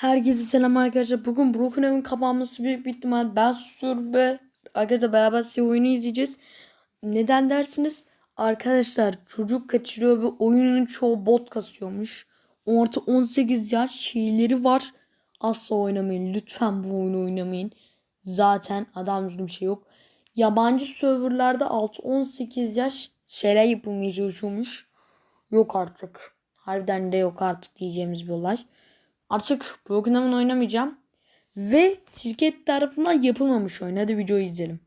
Herkese selam arkadaşlar. Bugün Broken Evin kapanması büyük bir ihtimal. Ben susuyorum ve arkadaşlar beraber size oyunu izleyeceğiz. Neden dersiniz? Arkadaşlar çocuk kaçırıyor ve oyunun çoğu bot kasıyormuş. Orta 18 yaş şeyleri var. Asla oynamayın. Lütfen bu oyunu oynamayın. Zaten adam bir şey yok. Yabancı serverlarda 6-18 yaş şeyler yapılmaya çalışıyormuş. Yok artık. Harbiden de yok artık diyeceğimiz bir olay. Artık Brokenham'ın oynamayacağım. Ve şirket tarafından yapılmamış oyun. Hadi videoyu izleyelim.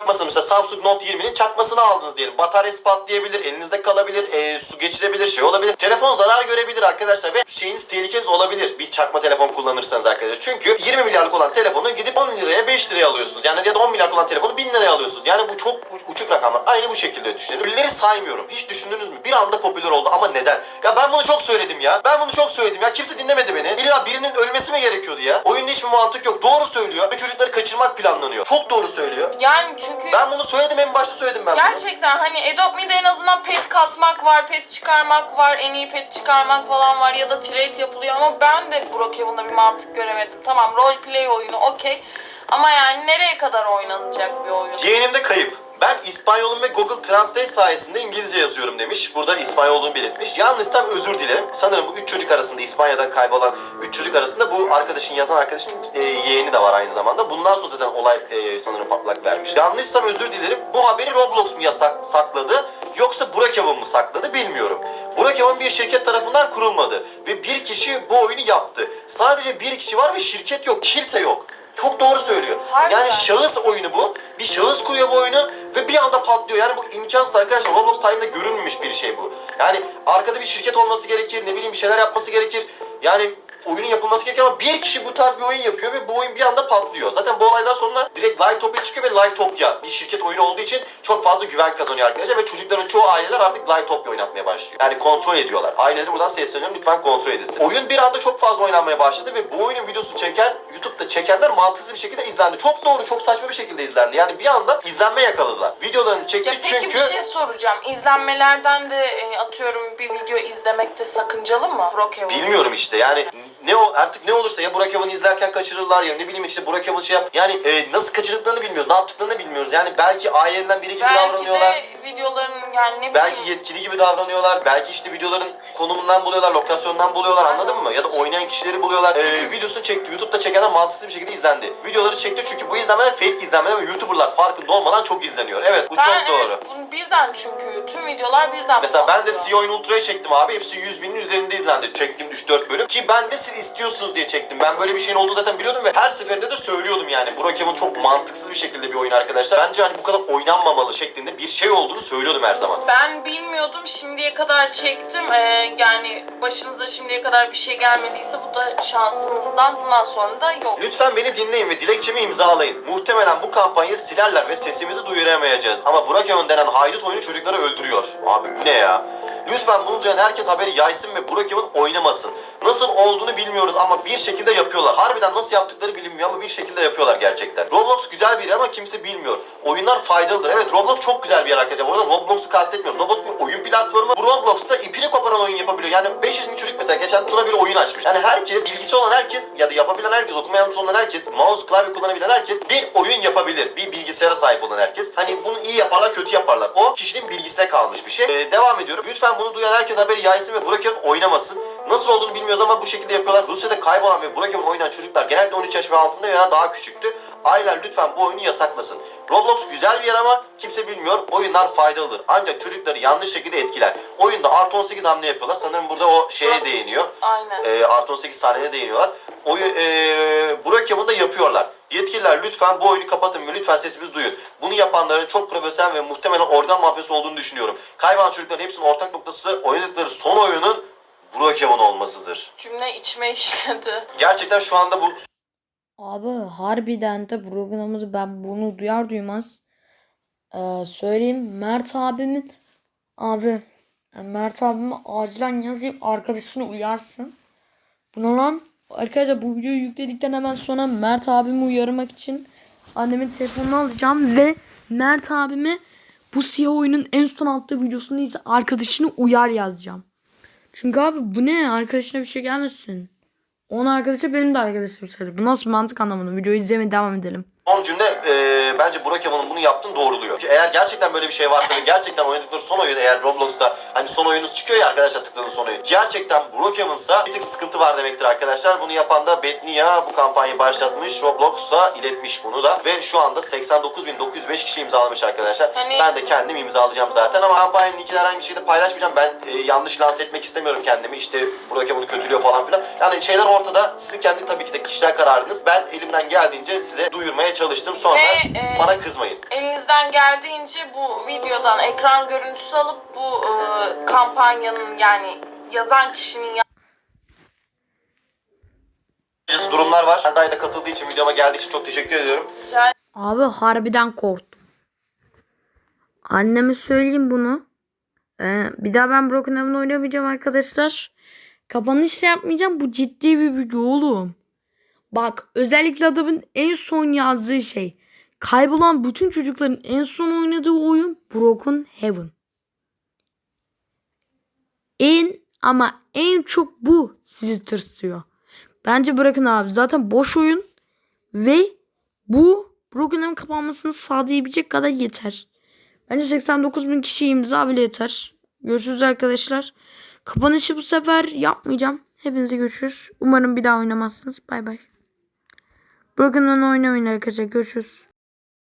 Çakması mesela Samsung Note 20'nin çakmasını aldınız diyelim. Bataryası patlayabilir, elinizde kalabilir, e, su geçirebilir, şey olabilir. Telefon zarar görebilir arkadaşlar ve şeyiniz tehlikeniz olabilir bir çakma telefon kullanırsanız arkadaşlar. Çünkü 20 milyarlık olan telefonu gidip 10 liraya 5 liraya alıyorsunuz. Yani ya da 10 milyarlık olan telefonu 1000 liraya alıyorsunuz. Yani bu çok uçuk rakamlar. Aynı bu şekilde düşünelim. Ünlüleri saymıyorum. Hiç düşündünüz mü? Bir anda popüler oldu ama neden? Ya ben bunu çok söyledim ya. Ben bunu çok söyledim ya. Kimse dinlemedi beni. İlla birinin ölmesi mi gerekiyordu ya? Oyunda hiçbir mantık yok. Doğru söylüyor ve çocukları kaçırmak planlanıyor. Çok doğru söylüyor. Yani çünkü Ben bunu söyledim en başta söyledim ben bunu. gerçekten hani Adopt Me'de en azından pet kasmak var, pet çıkarmak var, en iyi pet çıkarmak falan var ya da trade yapılıyor ama ben de Brookhaven'da bir mantık göremedim. Tamam role play oyunu okey ama yani nereye kadar oynanacak bir oyun? Yeğenimde kayıp. Ben İspanyolum ve Google Translate sayesinde İngilizce yazıyorum demiş. Burada İspanyol olduğunu belirtmiş. Yanlışsam özür dilerim. Sanırım bu üç çocuk arasında İspanya'da kaybolan üç çocuk arasında bu arkadaşın yazan arkadaşın e, yeğeni de var aynı zamanda. Bundan sonra zaten olay e, sanırım patlak vermiş. Yanlışsam özür dilerim. Bu haberi Roblox mu yasak, sakladı yoksa Burak Avun mu sakladı bilmiyorum. Burak Avun bir şirket tarafından kurulmadı ve bir kişi bu oyunu yaptı. Sadece bir kişi var ve şirket yok, kimse yok. Çok doğru söylüyor. Harbiden. Yani şahıs oyunu bu. Bir şahıs kuruyor bu oyunu ve bir anda patlıyor. Yani bu imkansız arkadaşlar. Roblox tarihinde görülmemiş bir şey bu. Yani arkada bir şirket olması gerekir. Ne bileyim bir şeyler yapması gerekir. Yani oyunun yapılması gerekir ama bir kişi bu tarz bir oyun yapıyor ve bu oyun bir anda patlıyor. Zaten bu olaydan sonra direkt Livetopia çıkıyor ve Livetopia bir şirket oyunu olduğu için çok fazla güven kazanıyor arkadaşlar ve çocukların çoğu aileler artık Livetopia oynatmaya başlıyor. Yani kontrol ediyorlar. Aileleri buradan sesleniyorum lütfen kontrol edilsin. Oyun bir anda çok fazla oynanmaya başladı ve bu oyunun videosunu çeken YouTube'da çekenler mantıksız bir şekilde izlendi. Çok doğru, çok saçma bir şekilde izlendi. Yani bir anda izlenme yakaladılar. Videolarını çekti Ya peki çünkü bir şey soracağım. İzlenmelerden de e, atıyorum bir video izlemekte sakıncalı mı? Bilmiyorum işte yani ne o artık ne olursa ya Burak Yavan'ı izlerken kaçırırlar ya ne bileyim işte Burak Yavan şey yap. Yani e, nasıl kaçırdıklarını bilmiyoruz, ne yaptıklarını bilmiyoruz. Yani belki ailelerinden biri gibi Belki davranıyorlar. de videoların yani ne Belki bileyim yetkili gibi davranıyorlar. Belki işte videoların konumundan buluyorlar, lokasyondan buluyorlar anladın mı? Ya da oynayan kişileri buluyorlar. Ee, videosunu çekti. YouTube'da çekenler mantıksız bir şekilde izlendi. Videoları çekti çünkü bu izlenmeler fake izlenmeler ve YouTuber'lar farkında olmadan çok izleniyor. Evet bu Ben çok evet, doğru. bunu birden çünkü tüm videolar birden Mesela ben de. Sea Oyun Ultra'yı çektim abi. Hepsi 100 binin üzerinde izlendi. Çektiğim 3-4 bölüm. Ki ben de siz istiyorsunuz diye çektim. Ben böyle bir şeyin olduğunu zaten biliyordum ve her seferinde de söylüyordum yani. Burak Yavun çok mantıksız bir şekilde bir oyun arkadaşlar. Bence hani bu kadar oynanmamalı şeklinde bir şey olduğunu söylüyordum her zaman. Ben bilmiyordum şimdiye kadar çektim Ee, yani başınıza şimdiye kadar bir şey gelmediyse bu da şansımızdan bundan sonra da yok. Lütfen beni dinleyin ve dilekçemi imzalayın. Muhtemelen bu kampanyayı silerler ve sesimizi duyuramayacağız. Ama Burak Öven denen haydut oyunu çocukları öldürüyor. Abi bu ne ya? Lütfen bunu duyan herkes haberi yaysın ve Burak Öven oynamasın. Nasıl olduğunu bilmiyoruz ama bir şekilde yapıyorlar. Harbiden nasıl yaptıkları bilinmiyor ama bir şekilde yapıyorlar gerçekten. Roblox güzel bir yer ama kimse bilmiyor. Oyunlar faydalıdır. Evet Roblox çok güzel bir yer arkadaşlar. Orada Roblox'u kastetmiyoruz. Roblox bir oyun platformu. Bu Roblox'ta ipini koparan oyun yapabiliyor. Yani 500 bin çocuk mesela geçen Tuna bir oyun açmış. Yani herkes, bilgisi olan herkes ya da yapabilen herkes, okuma yazması olan herkes, mouse klavye kullanabilen herkes bir oyun yapabilir. Bir bilgisayara sahip olan herkes. Hani bunu iyi yaparlar, kötü yaparlar. O kişinin bilgisine kalmış bir şey. Ee, devam ediyorum. Lütfen bunu duyan herkes haberi yaysın ve Burak oynamasın. Nasıl olduğunu bilmiyoruz ama bu şekilde yapıyorlar. Rusya'da kaybolan ve Burak Yavun oynayan çocuklar genellikle 13 yaş ve altında veya daha küçüktü. Aileler lütfen bu oyunu yasaklasın. Roblox güzel bir yer ama kimse bilmiyor. Oyunlar faydalıdır. Ancak çocukları yanlış şekilde etkiler. Oyunda artı 18 hamle yapıyorlar. Sanırım burada o şeye değiniyor. Aynen. E, artı 18 sahneye değiniyorlar. Oyu, e, Burak Yavun'da yapıyorlar. Yetkililer lütfen bu oyunu kapatın ve lütfen sesimizi duyun. Bunu yapanların çok profesyonel ve muhtemelen organ mafyası olduğunu düşünüyorum. Kaybolan çocukların hepsinin ortak noktası oynadıkları son oyunun Burak Yavun olmasıdır. Cümle içime işledi. Gerçekten şu anda bu Abi harbiden de programımızı ben bunu duyar duymaz eee, söyleyeyim Mert abimin abi Mert abime acilen yazayım arkadaşını uyarsın. Buna lan arkadaşlar bu videoyu yükledikten hemen sonra Mert abimi uyarmak için annemin telefonunu alacağım ve Mert abime bu siyah oyunun en son attığı videosunu izle arkadaşını uyar yazacağım. Çünkü abi bu ne arkadaşına bir şey gelmesin. Onun arkadaşı benim de arkadaşım söyledi. Bu nasıl mantık anlamadım. Videoyu izlemeye devam edelim. Son cümle e, bence Burak Yaman'ın bunu yaptığını doğruluyor. Çünkü Eğer gerçekten böyle bir şey varsa ve gerçekten oynadıkları son oyun eğer Roblox'ta hani son oyunuz çıkıyor ya arkadaşlar tıkladığınız son oyun. Gerçekten Burak Yaman'sa bir tık sıkıntı var demektir arkadaşlar. Bunu yapan da Betnia bu kampanyayı başlatmış. Roblox'a iletmiş bunu da. Ve şu anda 89.905 kişi imzalamış arkadaşlar. Hani- Ben de kendim imzalayacağım zaten ama kampanyanın linkini herhangi bir şekilde paylaşmayacağım. Ben e, yanlış lanse etmek istemiyorum kendimi. İşte Burak Yaman'ı kötülüyor falan filan. Yani şeyler ortada. Sizin kendi tabii ki de kişisel kararınız. Ben elimden geldiğince size duyurmaya çalıştım. Sonra Ve, e, bana kızmayın. Elinizden geldiğince bu videodan ekran görüntüsü alıp bu e, kampanyanın yani yazan kişinin durumlar var. Sendai da katıldığı için videoma geldiği için çok teşekkür ediyorum. yapacağı Abi harbiden korktum. Anneme söyleyeyim bunu. Ee, bir daha ben Broken Haven oynamayacağım arkadaşlar. Kapanış yapmayacağım. Bu ciddi bir video oğlum. Bak özellikle adamın en son yazdığı şey. Kaybolan bütün çocukların en son oynadığı oyun Broken Heaven. En ama en çok bu sizi tırsıyor. Bence bırakın abi. Zaten boş oyun ve bu Broken Haven kapanmasını sağlayabilecek kadar yeter. Bence 89 bin kişi imza bile yeter. Görüşürüz arkadaşlar. Kapanışı bu sefer yapmayacağım. Hepinize görüşürüz. Umarım bir daha oynamazsınız. Bay bay. Broken Haven oynamayın arkadaşlar. Görüşürüz.